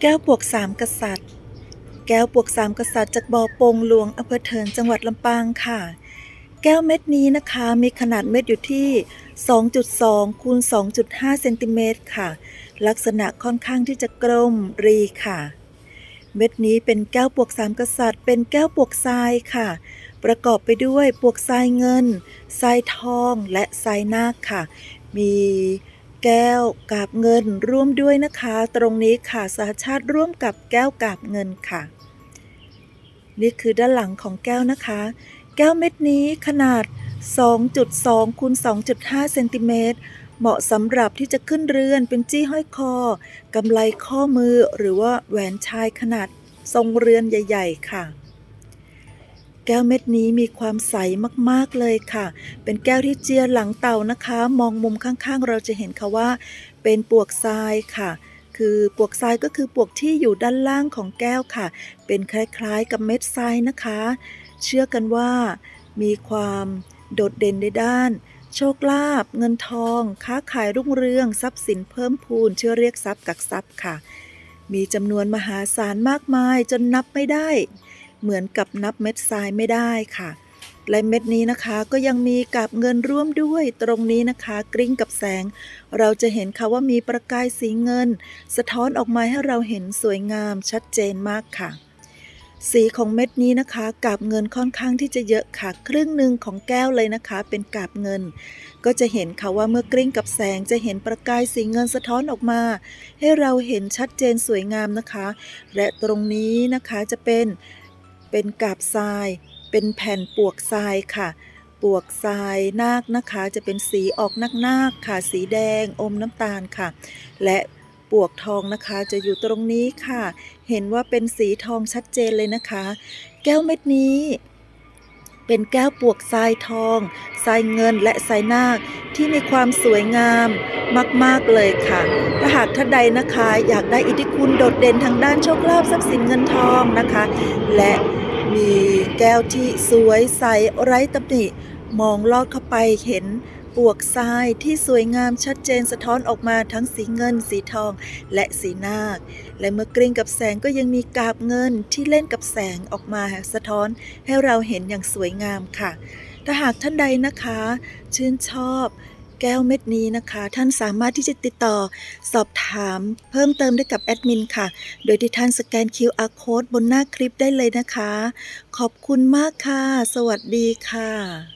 แก้วปวกสามกษัตริย์ แก้วปวกสามกษัตริย์จากบ่อโปงหลวงอำเภอเถินจังหวัดลำปางค่ะ แก้วเม็ดนี้นะคะมีขนาดเม็ดอยู่ที่ 2.2คูณ2.5เซนติเมตรค่ะ ลักษณะค่อนข้างที่จะกลมรีค่ะ เม็ดนี้เป็นแก้วปวกสามกษัตริย์ เป็นแก้วปวกทรายค่ะ ประกอบไปด้วยปวกทรายเงินทรายทองและทรายนาคค่ะ มี แก้วกาบเงินร่วมด้วยนะคะ ตรงนี้ค่ะสหชาติร่วมกับแก้วกาบเงินค่ะ นี่คือด้านหลังของแก้วนะคะ แก้วเม็ดนี้ขนาด 2.2คูณ2.5เซนติเมตรเหมาะสำหรับที่จะขึ้นเรือนเป็นจี้ห้อยคอกำไลข้อมือหรือว่าแหวนชายขนาดทรงเรือนใหญ่ ๆ ค่ะ แก้วเม็ดนี้มีความใสมากๆเลยค่ะ เป็นแก้วที่เจียหลังเต่านะคะ มองมุมข้างๆ เราจะเห็นค่ะว่าเป็นปวกทรายค่ะ คือปวกทรายก็คือปวกที่อยู่ด้านล่างของแก้วค่ะ เป็นคล้ายๆกับเม็ดทรายนะคะ เชื่อกันว่ามีความโดดเด่นในด้าน โชคลาภเงินทอง ค้าขายรุ่งเรือง ทรัพย์สินเพิ่มพูนเชื่อเรียกทรัพย์กักทรัพย์ค่ะ มีจำนวนมหาศาลมากมายจนนับไม่ได้ เหมือนกับนับเม็ดทรายไม่ได้ค่ะ และเม็ดนี้นะคะก็ยังมีกับเงินร่วมด้วยตรงนี้นะคะ กริ้งกับแสง เราจะเห็นค่ะว่ามีประกายสีเงิน สะท้อนออกมาให้เราเห็นสวยงามชัดเจนมากค่ะ สีของเม็ดนี้นะคะกาบเงินค่อนข้างที่จะเยอะค่ะ ครึ่งหนึ่งของแก้วเลยนะคะ เป็นกาบเงิน ก็จะเห็นค่ะว่าเมื่อกลิ้งกับแสงจะเห็นประกายสีเงินสะท้อนออกมา ให้เราเห็นชัดเจนสวยงามนะคะ และตรงนี้นะคะจะเป็น เป็นกาบทราย เป็นแผ่นปวกทรายค่ะ ปวกทรายนาคนะคะ จะเป็นสีออกนักนาคๆค่ะ สีแดงอมน้ำตาลค่ะ และปวกทองนะคะจะอยู่ตรงนี้ค่ะ เห็นว่าเป็นสีทองชัดเจนเลยนะคะ แก้วเม็ดนี้ เป็นแก้วปวกทรายทอง ทรายเงินและทรายนาคที่มีความสวยงามมาก ๆ เลยค่ะ ถ้าหากท่านใดนะคะอยากได้อิทธิคุณโดดเด่นทางด้านโชคลาภทรัพย์สินเงินทองนะคะ และมีแก้วที่สวยใสไร้ตำหนิ มองลอดเข้าไปเห็นปวกทรายที่สวยงามชัดเจนสะท้อนออกมาทั้งสีเงิน สีทอง และสีนาค และเมื่อกลิ้งกับแสงก็ยังมีกาบเงินที่เล่นกับแสงออกมาสะท้อนให้เราเห็นอย่างสวยงามค่ะ ถ้าหากท่านใดนะคะ ชื่นชอบแก้วเม็ดนี้นะคะ ท่านสามารถที่จะติดต่อสอบถามเพิ่มเติมได้กับแอดมินค่ะ โดยที่ท่านสแกน QR code บนหน้าคลิปได้เลยนะคะ ขอบคุณมากค่ะ สวัสดีค่ะ